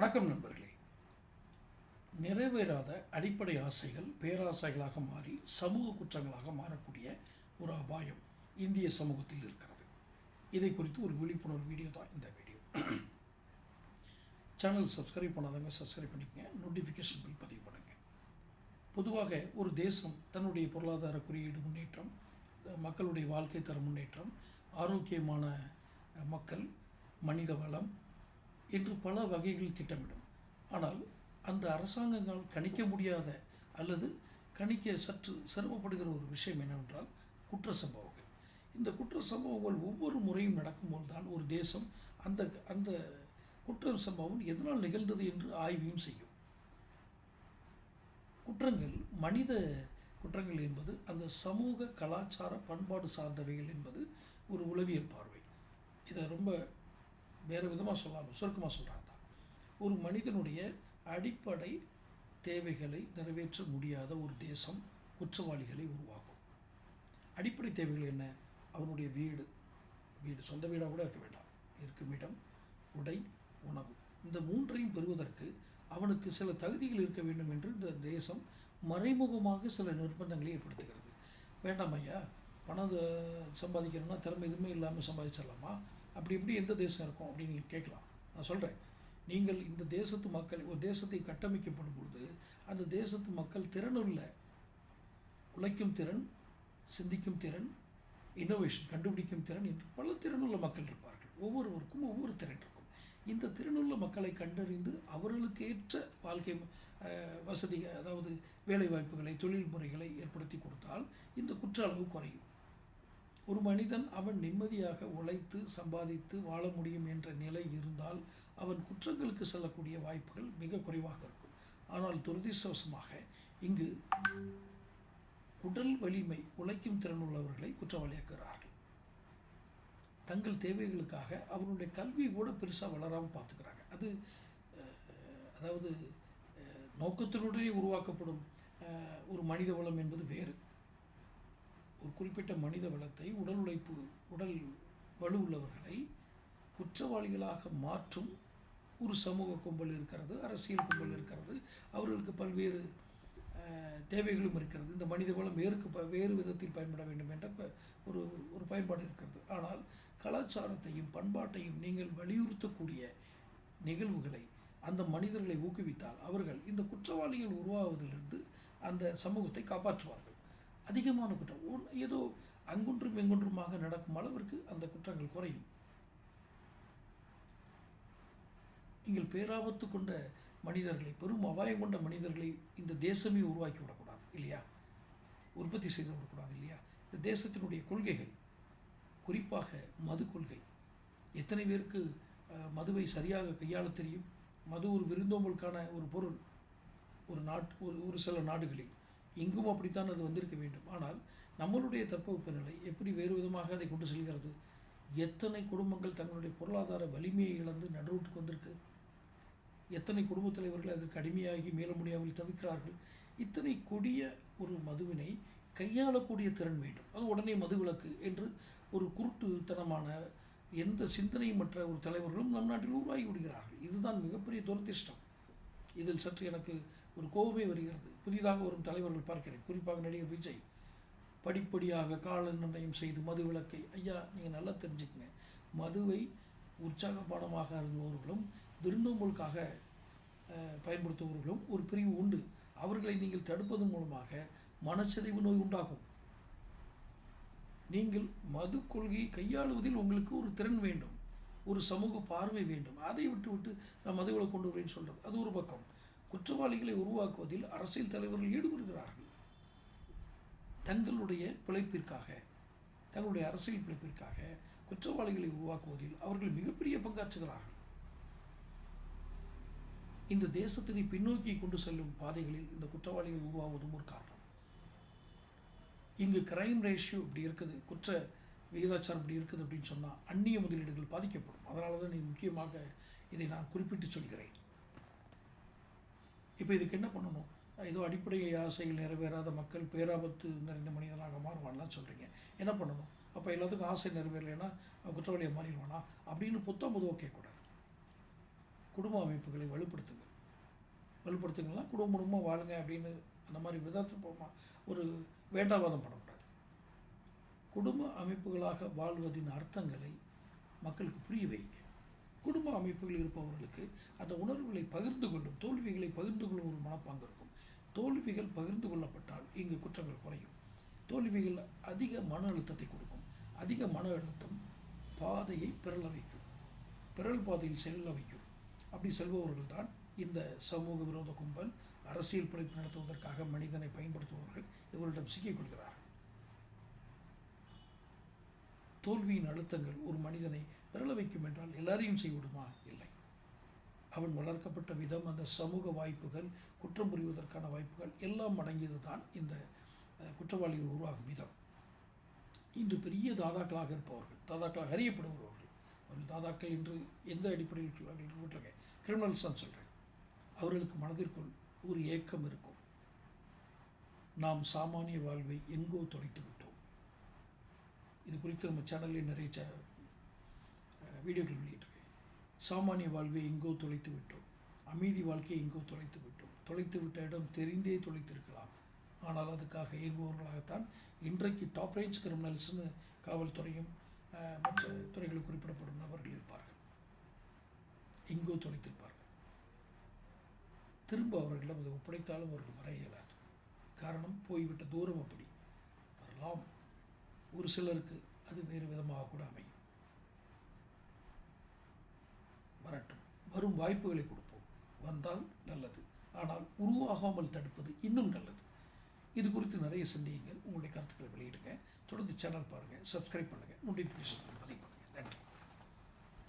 வணக்கம் நண்பர்களே. நிறைவேறாத அடிப்படை ஆசைகள் பேராசைகளாக மாறி சமூக குற்றங்களாக மாறக்கூடிய ஒரு அபாயம் இந்திய சமூகத்தில் இருக்கிறது. இதை குறித்து ஒரு விழிப்புணர்வு வீடியோ தான் இந்த வீடியோ. சேனல் சப்ஸ்கிரைப் பண்ணாதவங்க சப்ஸ்கிரைப் பண்ணிக்கங்க. நோட்டிஃபிகேஷன் பில் பதிவு பண்ணுங்க. பொதுவாக ஒரு தேசம் தன்னுடைய பொருளாதார குறியீடு முன்னேற்றம் மக்களுடைய வாழ்க்கை தர முன்னேற்றம் ஆரோக்கியமான மக்கள் மனித வளம் என்று பல வகைகளில் திட்டமிடும். ஆனால் அந்த அரசாங்கங்கள் கணிக்க முடியாத அல்லது கணிக்க சற்று சிரமப்படுகிற ஒரு விஷயம் என்னவென்றால் குற்ற சம்பவங்கள். இந்த குற்ற சம்பவங்கள் ஒவ்வொரு முறையும் நடக்கும்போது தான் ஒரு தேசம் அந்த அந்த குற்ற சம்பவம் எதனால் நிகழ்ந்தது என்று ஆய்வையும் செய்யும். குற்றங்கள் மனித குற்றங்கள் என்பது அந்த சமூக கலாச்சார பண்பாடு சார்ந்தவைகள் என்பது ஒரு உளவியல் பார்வை. இதை ரொம்ப வேறு விதமாக சொல்லாமல் சுருக்கமாக சொல்கிறாங்க தான் ஒரு மனிதனுடைய அடிப்படை தேவைகளை நிறைவேற்ற முடியாத ஒரு தேசம் குற்றவாளிகளை உருவாக்கும். அடிப்படை தேவைகள் என்ன? அவனுடைய வீடு. வீடு சொந்த வீடாக கூட இருக்க வேண்டாம். இருக்கும் இடம் உடை உணவு. இந்த மூன்றையும் பெறுவதற்கு அவனுக்கு சில தகுதிகள் இருக்க வேண்டும் என்று இந்த தேசம் மறைமுகமாக சில நிர்பந்தங்களை ஏற்படுத்துகிறது. வேண்டாம் ஐயா பணம் சம்பாதிக்கணும்னா திறமை எதுவுமே இல்லாமல் சம்பாதிச்சிடலாமா? அப்படி இப்படி எந்த தேசம் இருக்கும் அப்படின்னு நீங்கள் கேட்கலாம். நான் சொல்கிறேன் நீங்கள் இந்த தேசத்து மக்கள் ஒரு தேசத்தை கட்டமைக்கப்படும் பொழுது அந்த தேசத்து மக்கள் திறனுள்ள உழைக்கும் திறன் சிந்திக்கும் திறன் இன்னோவேஷன் கண்டுபிடிக்கும் திறன் என்று பல திறனுள்ள மக்கள் இருப்பார்கள். ஒவ்வொருவருக்கும் ஒவ்வொரு திறன் இருக்கும். இந்த திறனுள்ள மக்களை கண்டறிந்து அவர்களுக்கு ஏற்ற வாழ்க்கை வசதி அதாவது வேலை வாய்ப்புகளை தொழில் முறைகளை ஏற்படுத்தி கொடுத்தால் இந்த குற்ற அளவு குறையும். ஒரு மனிதன் அவன் நிம்மதியாக உழைத்து சம்பாதித்து வாழ முடியும் என்ற நிலை இருந்தால் அவன் குற்றங்களுக்கு செல்லக்கூடிய வாய்ப்புகள் மிக குறைவாக இருக்கும். ஆனால் துரதிர்ஷ்டவசமாக இங்கு உடல் வலிமை உழைக்கும் திறன் உள்ளவர்களை குற்றவாளியாக்குகிறார்கள். தங்கள் தேவைகளுக்காக அவருடைய கல்வி கூட பெருசாக வளராமல் பார்த்துக்கிறாங்க. அது அதாவது நோக்கத்தினுடனே உருவாக்கப்படும் ஒரு மனித வளம் என்பது வேறு. ஒரு குறிப்பிட்ட மனித வளத்தை உடல் உழைப்பு உடல் வலு உள்ளவர்களை குற்றவாளிகளாக மாற்றும் ஒரு சமூக கும்பல் இருக்கிறது அரசியல் கும்பல் இருக்கிறது. அவர்களுக்கு பல்வேறு தேவைகளும் இருக்கிறது. இந்த மனித வளம் வேறுக்கு ப வேறு விதத்தில் பயன்பட வேண்டும் என்ற ஒரு ஒரு பயன்பாடு இருக்கிறது. ஆனால் கலாச்சாரத்தையும் பண்பாட்டையும் நீங்கள் வலியுறுத்தக்கூடிய நிகழ்வுகளை அந்த மனிதர்களை ஊக்குவித்தால் அவர்கள் இந்த குற்றவாளிகள் உருவாவதிலிருந்து அந்த சமூகத்தை காப்பாற்றுவார்கள். அதிகமான குற்றம். ஒன்று ஏதோ அங்குன்றும் எங்குன்றுமாக நடக்கும் அளவிற்கு அந்த குற்றங்கள் குறையும். நீங்கள் பேராபத்து கொண்ட மனிதர்களை பெரும் அபாயம் கொண்ட மனிதர்களை இந்த தேசமே உருவாக்கி விடக்கூடாது இல்லையா? உற்பத்தி செய்து விடக்கூடாது இல்லையா? இந்த தேசத்தினுடைய கொள்கைகள் குறிப்பாக மது கொள்கை. எத்தனை பேருக்கு மதுவை சரியாக கையாள தெரியும்? மது ஒரு விருந்தோம்பலுக்கான ஒரு பொருள். ஒரு நாட் ஒரு ஒரு சில நாடுகளில். இங்கும் அப்படித்தான் அது வந்திருக்க வேண்டும். ஆனால் நம்மளுடைய தட்பவெப்ப நிலை எப்படி வேறு விதமாக அதை கொண்டு செல்கிறது? எத்தனை குடும்பங்கள் தங்களுடைய பொருளாதார வலிமையை இழந்து நடுவுக்கு வந்திருக்கு? எத்தனை குடும்பத் தலைவர்கள் அதற்கு அடிமையாகி மீள முடியாமல் தவிக்கிறார்கள்? இத்தனை கொடிய ஒரு மதுவினை கையாளக்கூடிய திறன் வேண்டும். அது உடனே மதுவிலக்கு என்று ஒரு குருட்டுத்தனமான எந்த சிந்தனையும் மற்ற ஒரு தலைவர்களும் நம் நாட்டில் உருவாகி விடுகிறார்கள். இதுதான் மிகப்பெரிய துரதிர்ஷ்டம். இதில் சற்று எனக்கு ஒரு கோபமே வருகிறது. புதிதாக வரும் தலைவர்கள் பார்க்கிறேன். குறிப்பாக நடிகர் விஜய். படிப்படியாக கால நிர்ணயம் செய்து மது விளக்கை. ஐயா நீங்கள் நல்லா தெரிஞ்சுக்கங்க. மதுவை உற்சாகபானமாக அருந்துபவர்களும் விருந்தோம்பலுக்காக பயன்படுத்துபவர்களும் ஒரு பிரிவு உண்டு. அவர்களை நீங்கள் தடுப்பதன் மூலமாக மனச்சிதைவு நோய் உண்டாகும். நீங்கள் மது கொள்கையை கையாளுவதில் உங்களுக்கு ஒரு திறன் வேண்டும். ஒரு சமூக பார்வை வேண்டும். அதை விட்டு விட்டு நான் மதுவிலை கொண்டு வரேன்னு சொல்கிறது அது ஒரு பக்கம். குற்றவாளிகளை உருவாக்குவதில் அரசியல் தலைவர்கள் ஈடுபடுகிறார்கள். தங்களுடைய பிழைப்பிற்காக தங்களுடைய அரசியல் பிழைப்பிற்காக குற்றவாளிகளை உருவாக்குவதில் அவர்கள் மிகப்பெரிய பங்காற்றுகிறார்கள். இந்த தேசத்தினை பின்னோக்கி கொண்டு செல்லும் பாதைகளில் இந்த குற்றவாளிகள் உருவாவதும் ஒரு காரணம். இங்கு கிரைம் ரேஷியோ இப்படி இருக்குது குற்ற விகிதாச்சாரம் இப்படி இருக்குது அப்படின்னு சொன்னால் அந்நிய முதலீடுகள் பாதிக்கப்படும். அதனால தான் நீ முக்கியமாக இதை நான் குறிப்பிட்டு சொல்கிறேன். இப்போ இதுக்கு என்ன பண்ணணும்? ஏதோ அடிப்படை ஆசைகள் நிறைவேறாத மக்கள் பேராபத்து நிறைந்த மனிதனாக மாறுவான்லாம் சொல்கிறீங்க என்ன பண்ணணும்? அப்போ எல்லாத்துக்கும் ஆசை நிறைவேறலைன்னா குற்றவாளியை மாறிடுவானா? அப்படின்னு புத்தம் பொதுவாக கேட்கக்கூடாது. குடும்ப அமைப்புகளை வலுப்படுத்துங்கள் வலுப்படுத்துங்கன்னா குடும்ப குடும்பமாக வாழுங்க அப்படின்னு அந்த மாதிரி விதத்துவமாக ஒரு வேண்டாவாதம் பண்ணக்கூடாது. குடும்ப அமைப்புகளாக வாழ்வதின் அர்த்தங்களை மக்களுக்கு புரிய வைங்க. குடும்ப அமைப்புகள் இருப்பவர்களுக்கு அந்த உணர்வுகளை பகிர்ந்து கொள்ளும் தோல்விகளை பகிர்ந்து கொள்ளும் ஒரு மனப்பாங்கு இருக்கும். தோல்விகள் பகிர்ந்து கொள்ளப்பட்டால் இங்கு குற்றங்கள் குறையும். தோல்விகள் அதிக மன அழுத்தத்தை கொடுக்கும். அதிக மன அழுத்தம் பாதையை பிறல வைக்கும். பிறல் பாதையில் செல்ல வைக்கும். அப்படி செல்பவர்கள் தான் இந்த சமூக விரோத கும்பல் அரசியல் பிழைப்பு நடத்துவதற்காக மனிதனை பயன்படுத்துபவர்கள் இவர்களிடம் சிக்கிக்கொள்கிறார் தோல்வியின் அழுத்தங்கள் ஒரு மனிதனை விரள வைக்கும் என்றால் எல்லாரையும் செய்விடுமா? இல்லை. அவன் வளர்க்கப்பட்ட விதம் அந்த சமூக வாய்ப்புகள் குற்றம் புரிவதற்கான வாய்ப்புகள் எல்லாம் அடங்கியது தான் இந்த குற்றவாளிகள் உருவாகும் விதம். இன்று பெரிய தாதாக்களாக இருப்பவர்கள் தாதாக்களாக அறியப்படுபவர்கள் அவர்கள் தாதாக்கள் என்று எந்த அடிப்படையில் சொல்றார்கள் விட்டுருங்க கிரிமினல்ஸ் தான் சொல்கிறேன் அவர்களுக்கு மனதிற்குள் ஒரு ஏக்கம் இருக்கும். நாம் சாமானிய வாழ்வை எங்கோ தொலைத்து விட்டோம். இது குறித்து நம்ம சேனலில் நிறைய ச வீடியோக்கள் வெளியிட்டிருக்கேன் சாமானிய வாழ்வை எங்கோ தொலைத்து விட்டோம். அமைதி வாழ்க்கையை எங்கோ தொலைத்து விட்டோம். தொலைத்து விட்ட இடம் தெரிந்தே தொலைத்திருக்கலாம். ஆனால் அதுக்காக இயங்குபவர்களாகத்தான் இன்றைக்கு டாப் ரேஞ்ச் கிரிமினல்ஸ்னு காவல்துறையும் மற்ற துறைகளும் குறிப்பிடப்படும் நபர்கள் இருப்பார்கள். எங்கோ தொலைத்திருப்பார்கள். திரும்ப அவர்களிடம் அதை ஒப்படைத்தாலும் அவர்கள் வர இயலாது காரணம் போய்விட்ட தூரம் அப்படி. வரலாம். ஒரு சிலருக்கு அது வேறு விதமாக கூட அமையும். வரட்டும். வரும் வாய்ப்புகளை கொடுப்போம். வந்தால் நல்லது. ஆனால் உருவாகாமல் தடுப்பது இன்னும் நல்லது. இது குறித்து நிறைய சிந்தியுங்கள் உங்களுடைய கருத்துக்களை வெளியிடுங்க. தொடர்ந்து சேனல் பாருங்கள் சப்ஸ்கிரைப் பண்ணுங்கள் நோட்டிஃபிகேஷன் பதிவு பண்ணுங்கள் நன்றி.